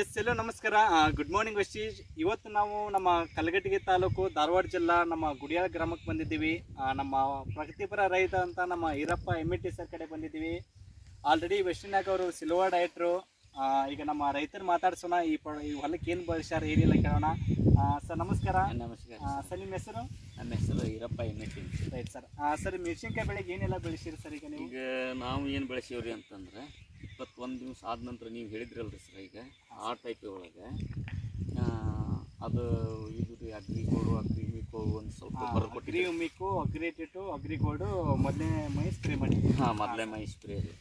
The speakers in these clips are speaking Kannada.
ಎಸ್ ಎಲ್ಲೋ ನಮಸ್ಕಾರ. ಗುಡ್ ಮಾರ್ನಿಂಗ್ ವಶೀಶ್. ಇವತ್ತು ನಾವು ನಮ್ಮ ಕಲಗಟ್ಟಿಗೆ ತಾಲೂಕು ಧಾರವಾಡ ಜಿಲ್ಲಾ ನಮ್ಮ ಗುಡಿಯಾಳ ಗ್ರಾಮಕ್ಕೆ ಬಂದಿದ್ದೀವಿ. ನಮ್ಮ ಪ್ರಗತಿಪರ ರೈತ ಅಂತ ನಮ್ಮ ಈರಪ್ಪ ಎಂ ಟಿ ಸರ್ ಕಡೆ ಬಂದಿದ್ದೀವಿ. ಆಲ್ರೆಡಿ ವೆಸ್ಟಿನಾಗ ಅವರು ಸಿಲ್ವಾ ಡಯಟ್ರು ಈಗ ನಮ್ಮ ರೈತರು ಮಾತಾಡ್ಸೋಣ. ಈ ಪ ಈ ಹೊಲಕ್ಕೆ ಏನು ಬಳಸ್ಯಾರ ಏನಿಲ್ಲ ಕೇಳೋಣ. ಸರ್ ನಮಸ್ಕಾರ. ನಮಸ್ಕಾರ ಸರ್. ನಿಮ್ಮ ಹೆಸರು? ನನ್ನ ಹೆಸರು Irappa Emmetti right sir sir ಮೆಣಸಿನ್ಕಾಯಿ ಬೆಳೆಗೆ ಏನೆಲ್ಲ ಬೆಳೆಸಿರಿ ಸರ್ ಈಗ ನೀವು? ಈಗ ನಾವು ಏನು ಬೆಳೆಸೀವ್ರಿ ಅಂತಂದ್ರೆ ಇಪ್ಪತ್ತೊಂದು ದಿವಸ ಆದ ನಂತರ ನೀವು ಹೇಳಿದ್ರಲ್ರಿ ಸರ್ ಈಗ ಆ ಟೈಪ್ ಒಳಗೆ. ಅದು ಇದು ರೀ ಅಗ್ರಿಗೋಡು ಅಗ್ರಿಮಿಕೋ ಒಂದು ಸ್ವಲ್ಪ ಬರೆದು ಅಗ್ರಿ ಕೊಟ್ಟಿರಿ ಉಮಿಕು ಅಗ್ರಿಟೇಟು ಅಗ್ರಿಗೋಲ್ಡು ಮೊದಲನೇ ಮೈ ಸ್ಪ್ರೇ ಮಾಡಿ ಹಾಂ ಮೊದಲೇ ಮೈ ಸ್ಪ್ರೇ ರೀ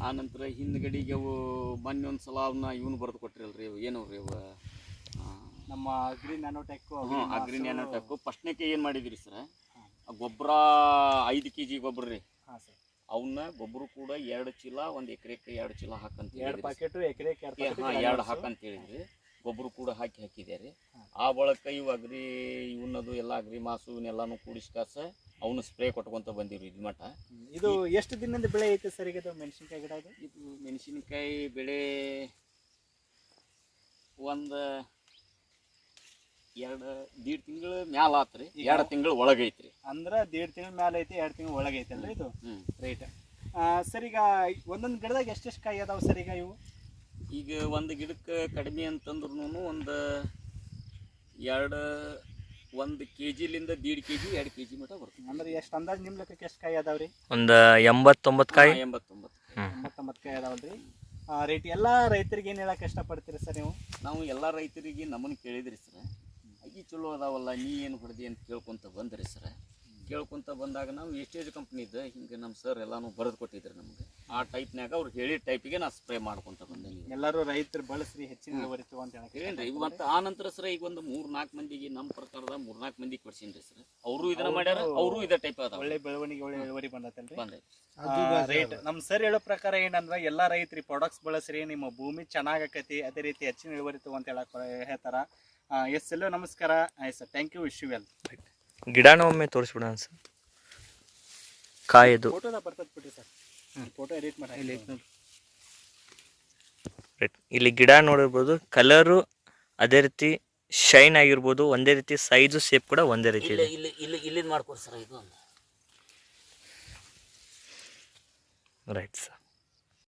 ಆ ನಂತರ ಹಿಂದ್ಗಡಿಗೆ ಅವು ಮೊನ್ನೆ ಒಂದು ಸಲ ಅವನ್ನ ಇವನು ಬರೆದು ಕೊಟ್ಟಿರಲ್ರಿ ಅವು ಏನವು ರೀ ಅವು? ನಮ್ಮ ಅಗ್ರಿ ನ್ಯಾನೋಟೆಕ್ ಹ್ಞೂ ಅಗ್ರಿ ನ್ಯಾನೋಟೆಕ್ಕು ಫಸ್ಟ್ನೇಕೆ ಏನು ಮಾಡಿದಿರಿ ಸರ್? ಗೊಬ್ಬರ ಐದು ಕೆ ಜಿ ಗೊಬ್ಬರ ರೀ. ಹಾಂ ಸರ್. ಅವನ್ನ ಗೊಬ್ಬರ ಕೂಡ ಎರಡು ಚೀಲ ಒಂದು ಎಕರೆಕ್ಕೆ ಎರಡು ಚೀಲ ಹಾಕಂತ ಎರಡು ಪ್ಯಾಕೆಟ್ ಎಕರೆಕ್ಕೆ ಎರಡು ಹಾಕಂತ ಹೇಳಿದ್ರಿ. ಗೊಬ್ಬರ ಕೂಡ ಹಾಕಿ ಹಾಕಿದ್ದಾರೆ ಆ ಬಳಕ ಇವು ಅಗ್ರಿ ಇವನ್ನದು ಎಲ್ಲ ಅಗ್ರಿ ಮಾಸು ಇವನ್ನೆಲ್ಲಾನು ಕೂಡಿಸ್ಕಾಸ ಅವನು ಸ್ಪ್ರೇ ಕೊಟ್ಕೊಂತ ಬಂದಿವ್ರಿ ಇದು ಮಠ. ಇದು ಎಷ್ಟು ದಿನದ ಬೆಳೆ ಐತೆ ಸರ್ ಈಗ ಮೆಣಸಿನ್ಕಾಯಿ ಗಿಡ ಇದು ಮೆಣಸಿನಕಾಯಿ ಬೆಳೆ ಒಂದು ಎರಡು ದೀಡ್ ತಿಂಗಳ ಮ್ಯಾಲ ಆತ್ರಿ ಎರಡು ತಿಂಗಳ ಒಳಗೈತ್ರಿ. ಅಂದ್ರೆ ದೇಡ್ ತಿಂಗಳ ಮ್ಯಾಲ ಐತಿ ಎರಡು ತಿಂಗಳ ಒಳಗೆ ಅಲ್ರಿ ಇದು ರೇಟ್. ರೈಟ್ ಸರ್ ಈಗ ಒಂದೊಂದು ಗಿಡದಾಗ ಎಷ್ಟೆಷ್ಟು ಕಾಯಿ ಅದಾವ ಸರ್ ಈಗ ಇವು? ಈಗ ಒಂದು ಗಿಡಕ್ಕೆ ಕಡಿಮೆ ಅಂತಂದ್ರೂ ಒಂದು ಎರಡು ಒಂದು ಕೆ ಜಿಲಿಂದ ದೀಡ್ ಕೆ ಜಿ ಎರಡು ಕೆ ಜಿ ಮಟ ಬರ್ತದೆ ಅಂದ್ರೆ ಎಷ್ಟು ಅಂದಾಜು ನಿಮ್ಮ ಲೆಕ್ಕಕ್ಕೆ ಎಷ್ಟು ಕಾಯಿ ಅದಾವ್ರಿ? ಒಂದು ಎಂಬತ್ತೊಂಬತ್ತು ಕಾಯಿ. ಎಂಬತ್ತೊಂಬತ್ತು ಎಂಬತ್ತೊಂಬತ್ತು ಕಾಯಿ ಅದಾವಲ್ರಿ. ರೇಟ್ ಎಲ್ಲ ರೈತರಿಗೆ ಏನು ಹೇಳಕ್ಕೆ ಇಷ್ಟಪಡ್ತೀರಿ ಸರ್ ನೀವು? ನಾವು ಎಲ್ಲ ರೈತರಿಗೆ ನಮ್ಮನ್ನು ಕೇಳಿದ್ರಿ ಸರ್. ಅಗಿ ಚಲೋ ಅದಾವಲ್ಲ ನೀ ಏನು ಹೊಡೆದಿ ಅಂತ ಕೇಳ್ಕೊಂತ ಬಂದ್ರಿ ಸರ್ ಕೇಳ್ಕೊಂತ ಬಂದಾಗ ನಾವು ಎಷ್ಟೇಜ್ ಕಂಪ್ನಿದ ಹಿಂಗೆ ನಮ್ಮ ಸರ್ ಎಲ್ಲಾನು ಬರೆದು ಕೊಟ್ಟಿದ್ರು ನಮಗೆ. ಆ ಟೈಪ್ನಾಗ ಅವ್ರು ಹೇಳಿದ ಟೈಪಿಗೆ ನಾ ಸ್ಪ್ರೇ ಮಾಡ್ಕೊಂತ ಬಂದೆ ಎಲ್ಲರೂ ರೈತರು ಬಳಸ್ರಿ ಹೆಚ್ಚಿನ ತಗೋ ಅಂತ ಹೇಳಿ. ಏನ್ರಿ ಮತ್ತು ಆ ನಂತರ ಸರ್ ಈಗ ಒಂದು ಮೂರ್ ನಾಲ್ಕು ಮಂದಿಗೆ ನಮ್ಮ ಪ್ರಕಾರದ ಮೂರ್ ನಾಲ್ಕು ಮಂದಿಗೆ ಕೊಡ್ಸೀನಿ ಸರ್ ಅವರು ಇದನ್ನ ಮಾಡ್ಯಾರ ಅವರು ಇದೇ ಟೈಪ್ ಅದ ಒಳ್ಳೆ ಬೆಳವಣಿಗೆ ಒಳ್ಳೆ ಇಳುವರಿ ಬಂದತ್ತಲ್ರಿ ಬಂದೈತಿ. ರೇಟ್ ನಮ್ಮ ಸರ್ ಹೇಳೋ ಪ್ರಕಾರ ಏನಂದ್ರೆ ಎಲ್ಲಾ ರೈತರಿ ಪ್ರಾಡಕ್ಟ್ಸ್ ಬಳಸ್ರಿ ನಿಮ್ಮ ಭೂಮಿ ಚೆನ್ನಾಗಕತಿ ಅದೇ ರೀತಿ ಹೆಚ್ಚಿನ ಇಳುವರಿ ಅಂತ ಹೇಳಕ್ ಹೇಳ್ತಾರ. ಎಸ್ ಎಲ್ಲೋ ನಮಸ್ಕಾರ. ಆಯ್ತು sir thank you wish you well ಗಿಡನ ಒಮ್ಮೆ ತೋರಿಸ್ಬಿಡೋಣ ಸರ್ ಕಾಯಿದು. ಫೋಟೋದ ಬರ್ತದೆ ಬಿಡ್ರಿ ಸರ್ ಫೋಟೋ ಎಡಿಟ್ ಮಾಡಿ ರೈಟ್ ಇಲ್ಲಿ ಗಿಡ ನೋಡಿರ್ಬೋದು ಕಲರು ಅದೇ ರೀತಿ ಶೈನ್ ಆಗಿರ್ಬೋದು ಒಂದೇ ರೀತಿ ಸೈಜು ಶೇಪ್ ಕೂಡ ಒಂದೇ ರೀತಿ ಇಲ್ಲಿ ಇದೆ. ಇಲ್ಲಿ ಇಲ್ಲಿ ಇಲ್ಲಿಂದ ಮಾಡ್ಕೊಡಿ ಸರ್ ಇದು ರೈಟ್ ಸರ್